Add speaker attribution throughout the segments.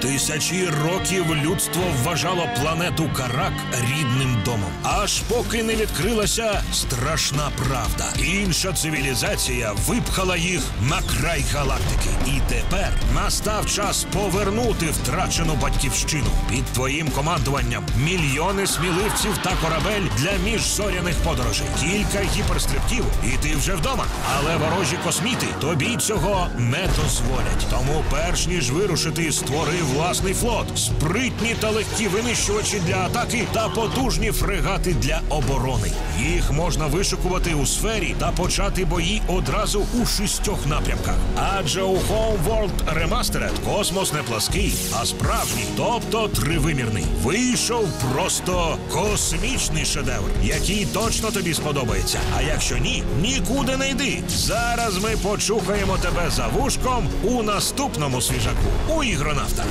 Speaker 1: Тисячі років людство вважало планету Карак рідним домом, аж поки не відкрилася страшна правда. Інша цивілізація випхала їх на край галактики. І тепер настав час повернути втрачену батьківщину. Під твоїм командуванням мільйони сміливців та корабель для міжзоряних подорожей. Кілька гіперстриптів, і ти вже вдома. Але ворожі косміти тобі цього не дозволять. Тому, перш ніж вирушити, створи власний флот, спритні та легкі винищувачі для атаки та потужні фрегати для оборони. Їх можна вишикувати у сфері та почати бої одразу у шістьох напрямках. Адже у Homeworld Remastered космос не плаский, а справжній, тобто тривимірний. Вийшов просто космічний шедевр, який точно тобі сподобається. А якщо ні, нікуди не йди. Зараз ми почухаємо тебе за вушком у наступному свіжаку у ігронавта.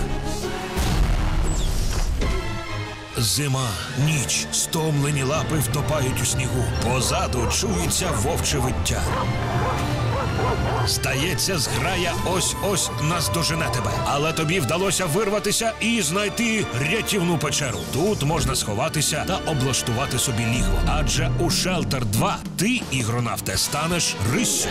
Speaker 1: Зима, ніч, стомлені лапи втопають у снігу. Позаду чується вовче виття. Здається, зграя ось-ось наздожене тебе. Але тобі вдалося вирватися і знайти рятівну печеру. Тут можна сховатися та облаштувати собі лігво. Адже у Shelter 2 ти, ігронавте, станеш риссю.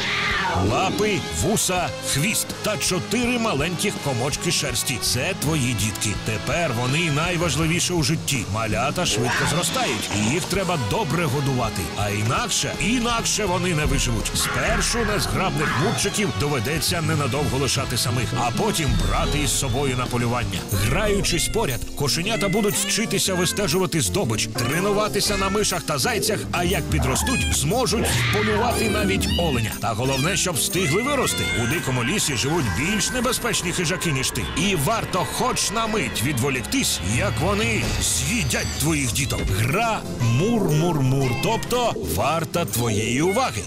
Speaker 1: Лапи, вуса, хвіст та чотири маленьких комочки шерсті. Це твої дітки. Тепер вони найважливіше у житті. Малята швидко зростають, і їх треба добре годувати. А інакше, інакше вони не виживуть. Спершу незграбних мурчиків доведеться ненадовго лишати самих, а потім брати із собою на полювання. Граючись поряд, кошенята будуть вчитися вистежувати здобич, тренуватися на мишах та зайцях. А як підростуть, зможуть полювати навіть оленя. Та головне, щоб встигли вирости. У дикому лісі живуть більш небезпечні хижаки, ніж ти. І варто хоч на мить відволіктись, як вони з'їдять твоїх діток. Гра мур-мур-мур, тобто варта твоєї уваги.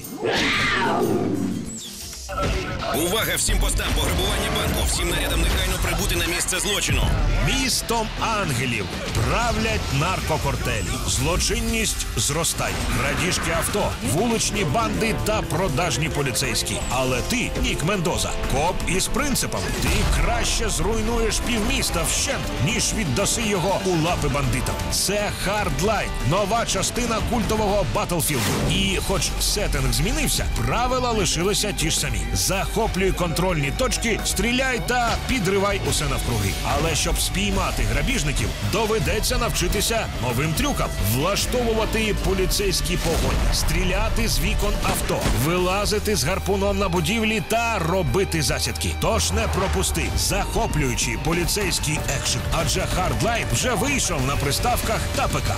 Speaker 2: Увага всім постам пограбування банку. Всім нарядам негайно місце злочину.
Speaker 1: Містом ангелів правлять наркокортелі. Злочинність зростає. Крадіжки авто, вуличні банди та продажні поліцейські. Але ти, Нік Мендоза, коп із принципом. Ти краще зруйнуєш півміста вщент, ніж віддаси його у лапи бандитам. Це Хардлайн, нова частина культового Батлфілду. І, хоч сеттинг змінився, правила лишилися ті ж самі. Захоплюй контрольні точки, стріляй та підривай усе навкруги. Але щоб спіймати грабіжників, доведеться навчитися новим трюкам, влаштовувати поліцейські погоні, стріляти з вікон авто, вилазити з гарпуном на будівлі та робити засідки. Тож не пропусти захоплюючий поліцейський екшен. Адже Hardline вже вийшов на приставках та ПК.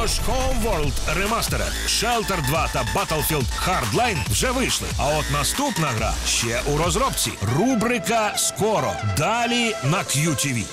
Speaker 1: Тож Homeworld Remastered, Shelter 2 та Battlefield Hardline вже вийшли. А от наступна гра ще у розробці. Рубрика скоро. Далі на QTV.